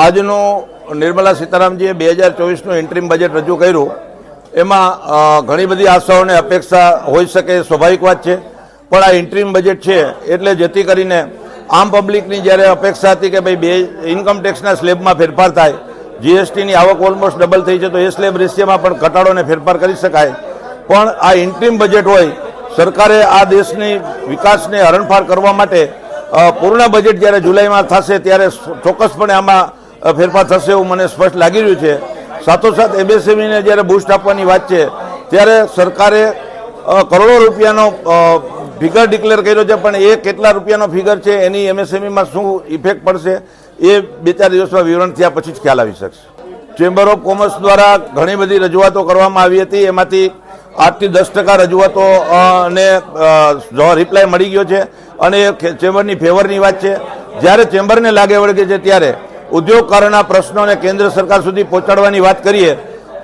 આજનું નિર્મલા સીતારામજીએ બે હજાર ચોવીસનું ઇન્ટ્રીમ બજેટ રજૂ કર્યું. એમાં ઘણી બધી આશાઓ અને અપેક્ષા હોઈ શકે, સ્વાભાવિક વાત છે. પણ આ ઇન્ટ્રીમ બજેટ છે એટલે જેથી કરીને આમ પબ્લિકની જ્યારે અપેક્ષા હતી કે ભાઈ બે ઇન્કમ ટેક્સના સ્લેબમાં ફેરફાર થાય, જીએસટીની આવક ઓલમોસ્ટ ડબલ થઈ છે, તો એ સ્લેબ રેશિયામાં પણ ઘટાડો અને ફેરફાર કરી શકાય. પણ આ ઇન્ટ્રીમ બજેટ હોય, સરકારે આ દેશની વિકાસને હરણફાર કરવા માટે પૂર્ણ બજેટ જ્યારે જુલાઈમાં થશે, ત્યારે ચોક્કસપણે આમાં ફેરફાર થશે એવું મને સ્પષ્ટ લાગી રહ્યું છે. સાથોસાથ એમએસએમઈને જ્યારે બૂસ્ટ આપવાની વાત છે, ત્યારે સરકારે કરોડો રૂપિયાનો ફિગર ડિક્લેર કર્યો છે, પણ એ કેટલા રૂપિયાનો ફિગર છે, એની એમએસએમઈમાં શું ઇફેક્ટ પડશે, એ બે ચાર દિવસમાં વિવરણ થયા પછી જ ખ્યાલ આવી શકશે. ચેમ્બર ઓફ કોમર્સ દ્વારા ઘણી બધી રજૂઆતો કરવામાં આવી હતી, એમાંથી આઠથી દસ ટકા રજૂઆતો ને રિપ્લાય મળી ગયો છે, અને ચેમ્બરની ફેવરની વાત છે. જ્યારે ચેમ્બરને લાગે વળગે છે, ત્યારે ઉદ્યોગકારોના પ્રશ્નોને કેન્દ્ર સરકાર સુધી પહોંચાડવાની વાત કરીએ,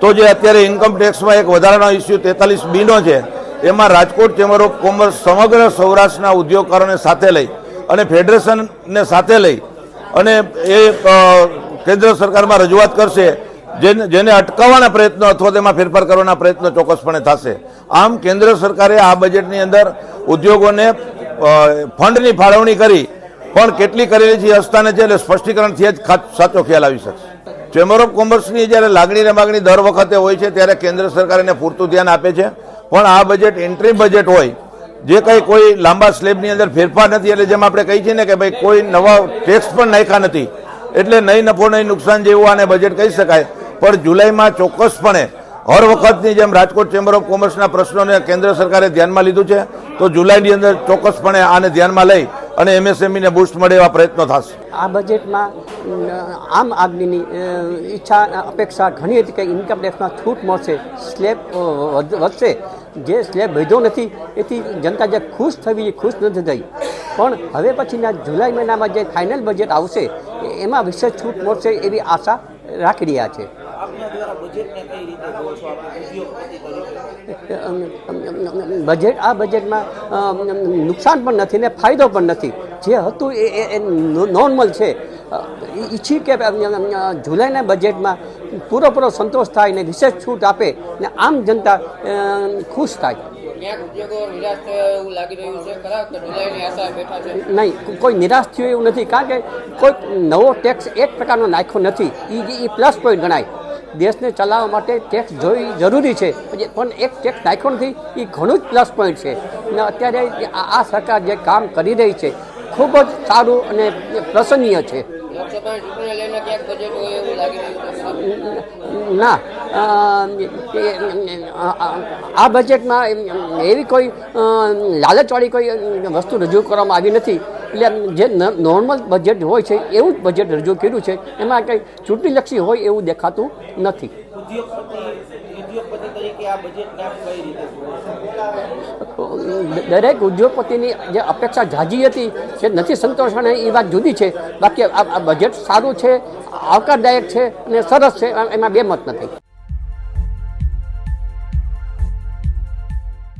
તો જે અત્યારે ઇન્કમ ટેક્સમાં એક વધારાનો ઇસ્યુ તેતાલીસ બીનો છે, એમાં રાજકોટ ચેમ્બર ઓફ કોમર્સ સમગ્ર સૌરાષ્ટ્રના ઉદ્યોગકારોને સાથે લઈ અને ફેડરેશનને સાથે લઈ અને એ કેન્દ્ર સરકારમાં રજૂઆત કરશે, જેને જેને અટકાવવાના પ્રયત્નો અથવા તેમાં ફેરફાર કરવાના પ્રયત્નો ચોક્કસપણે થશે. આમ કેન્દ્ર સરકારે આ બજેટની અંદર ઉદ્યોગોને ફંડની ફાળવણી કરી પણ કેટલી કરેલી છે હસ્તાને છે એટલે સ્પષ્ટીકરણથી જ સાચો ખ્યાલ આવી શકશે. ચેમ્બર ઓફ કોમર્સની જ્યારે લાગણી ને માગણી દર વખતે હોય છે, ત્યારે કેન્દ્ર સરકાર એને પૂરતું ધ્યાન આપે છે. પણ આ બજેટ એન્ટ્રી બજેટ હોય, જે કંઈ કોઈ લાંબા સ્લેબની અંદર ફેરફાર નથી, એટલે જેમ આપણે કહી છીએ ને કે ભાઈ કોઈ નવા ટેક્સ પણ નાખ્યા નથી, એટલે નહીં નફો નહીં નુકસાન જેવું આને બજેટ કહી શકાય. પણ જુલાઈમાં ચોક્કસપણે હર વખતની જેમ રાજકોટ ચેમ્બર ઓફ કોમર્સના પ્રશ્નોને કેન્દ્ર સરકારે ધ્યાનમાં લીધું છે, તો જુલાઈની અંદર ચોક્કસપણે આને ધ્યાનમાં લઈ અને એમએસએમઈને બૂસ્ટ મળે એવા પ્રયત્નો થશે. આ બજેટમાં આમ આદમીની ઈચ્છા, અપેક્ષા ઘણી હતી કે ઇન્કમ ટેક્સમાં છૂટ મળશે સ્લેબ વધશે. જે સ્લેબ વધ્યો નથી, એથી જનતા જે ખુશ થવી એ ખુશ નથી થઈ. પણ હવે પછીના જુલાઈ મહિનામાં જે ફાઇનલ બજેટ આવશે એમાં વિશેષ છૂટ મળશે એવી આશા રાખી રહ્યા છે. બજેટ આ બજેટમાં નુકસાન પણ નથી ને ફાયદો પણ નથી. જે હતું એ એ- એ નોર્મલ છે. ઈચ્છી કે જુલાઈના બજેટમાં પૂરેપૂરો સંતોષ થાય ને વિશેષ છૂટ આપે ને આમ જનતા ખુશ થાય. ક્યાંક ઉદ્યોગો નિરાશ થયા એવું લાગી રહ્યું છે? ખરા કે જુલાઈની આશા બેઠા છે? નહીં કોઈ નિરાશ થયું એવું નથી. કારણ કે કોઈ નવો ટેક્સ એક પ્રકારનો નાખ્યો નથી. એ પ્લસ પોઈન્ટ ગણાય. દેશને ચલાવવા માટે ટેક્સ જોઈ જરૂરી છે. પણ એક ટેક્સ નાખ્યો નથી એ ઘણું જ પ્લસ પોઈન્ટ છે. અને અત્યારે આ સરકાર જે કામ કરી રહી છે ખૂબ જ સારું અને પ્રસન્નીય છે? ના. આ બજેટમાં એવી કોઈ લાલચવાળી કોઈ વસ્તુ રજૂ કરવામાં આવી નથી. એટલે જે નોર્મલ બજેટ હોય છે, એવું જ બજેટ રજૂ કર્યું છે, એમાં કંઈ ચૂંટણીલક્ષી હોય એવું દેખાતું નથી. દરેક ઉદ્યોગપતિની જે અપેક્ષા જાજી હતી જે નથી સંતોષાને એ વાત જુદી છે. બાકી આ બજેટ સારું છે, આવકારદાયક છે અને સરસ છે, એમાં બે મત નથી.